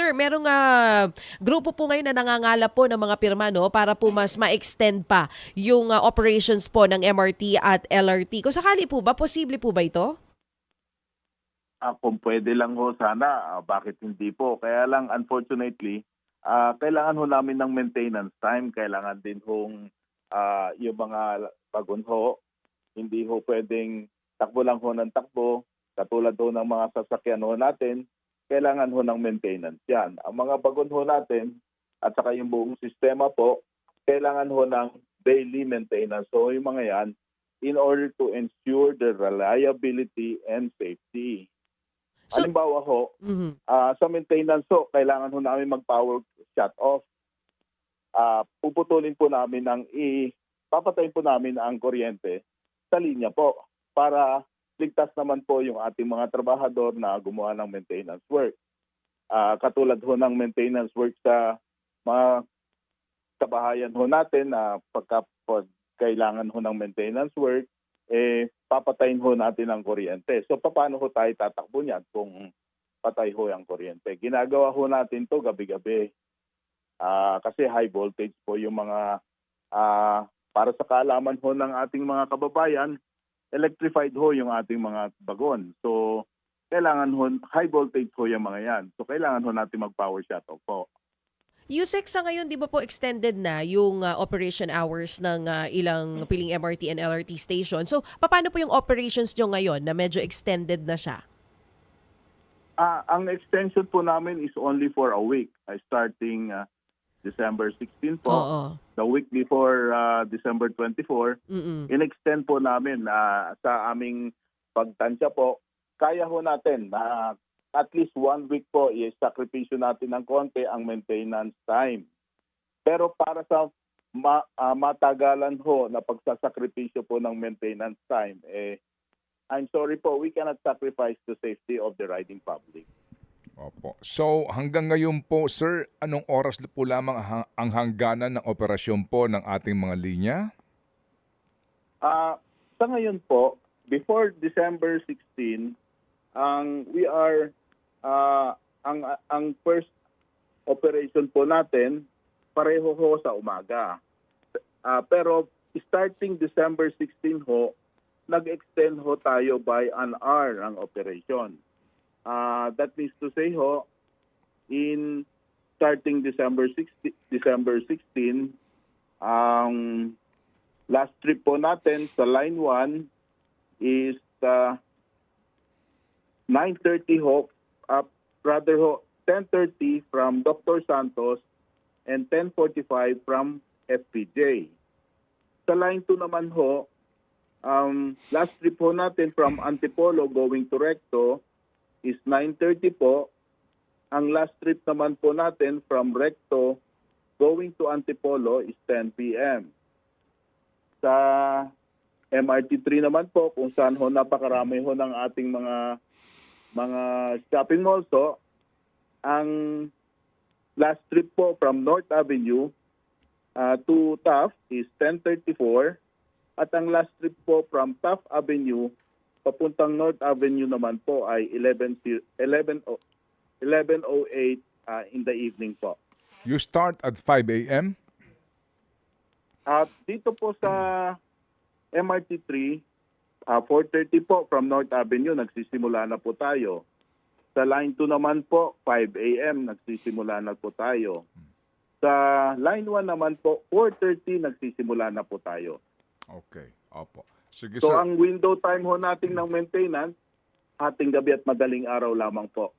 sir, merong ah, grupo po ngayon na nangangala po ng mga pirma no para po mas ma-extend pa yung ah, operations po ng MRT at LRT. Kung sakali po ba, posible po ba ito? Ah, kung pwede lang ho sana, ah, bakit hindi po? Kaya lang unfortunately, ah, kailangan ho namin ng maintenance time, kailangan din hong ah, yung mga bagon ho, hindi ho pwedeng takbo lang ho ng takbo, katulad ho ng mga sasakyan ho natin, kailangan ho ng maintenance yan. Ang mga bagon ho natin, at saka yung buong sistema po, kailangan ho ng daily maintenance. So yung mga yan, in order to ensure the reliability and safety. So- Halimbawa ho, Mhm. ah, sa maintenance ho, kailangan ho namin mag-power shut off. Ah, puputulin po namin ang i papatayin po namin ang kuryente sa linya po para ligtas naman po yung ating mga trabahador na gumawa ng maintenance work. Ah, katulad ho ng maintenance work sa mga kabahayan ho natin na pagka pag kailangan ho ng maintenance work, eh papatayin ho natin ang kuryente. So paano ho tayo tatakbo niyan kung patay ho ang kuryente? Ginagawa ho natin to gabi-gabi. Ah, kasi high voltage po yung mga ah, para sa kaalaman ho ng ating mga kababayan, electrified ho yung ating mga bagon. So kailangan ho, high voltage ho yung mga yan. So kailangan ho natin mag-power shut off po. USEC sa ngayon, di ba po extended na yung ah, operation hours ng ah, ilang piling MRT and LRT station? So, paano po yung operations nyo ngayon na medyo extended na siya? Ah, ang extension po namin is only for a week, ah, starting ah, December 16 po. Oo. The week before ah, December 24, Mm-mm. in-extend po namin na sa aming pagtansya po. Kaya ho natin na at least one week po i-sakripisyo natin ng konti ang maintenance time. Pero para sa ma- ah, matagalan ho na pagsasakripisyo po ng maintenance time, eh, I'm sorry po, we cannot sacrifice the safety of the riding public. Opo. So hanggang ngayon po, sir, anong oras po lamang ang- ang hangganan ng operasyon po ng ating mga linya? Ah, sa ngayon po, before December 16, ang we are ah, ang ang first operation po natin pareho ho sa umaga. Ah, pero starting December 16 ho, nag-extend ho tayo by an hour ang operation. Ah, that means to say ho, in starting December 16, December 16, ang last trip po natin sa line 1 is uh, 9.30 ho, uh, rather ho, 10.30 from Dr. Santos and 10.45 from FPJ. Sa line 2 naman ho, um, last trip ho natin from Antipolo going to Recto is 9.30 po. Ang last trip naman po natin from Recto going to Antipolo is 10 p.m. Sa MRT3 naman po, kung saan ho napakarami ho ng ating mga mga shopping malls ho, ang last trip po from North Avenue uh, to Taft is 1034 at ang last trip po from Taft Avenue papuntang North Avenue naman po ay 11 11 o- 1108 uh, in the evening po. You start at 5 a.m.? At dito po sa MRT3, ah, 4.30 po from North Avenue, nagsisimula na po tayo. Sa Line 2 naman po, 5 a.m. nagsisimula na po tayo. Sa Line 1 naman po, 4.30 nagsisimula na po tayo. Okay. Opo. Sige, So sir. ang window time ho natin ng maintenance, ating gabi at madaling araw lamang po.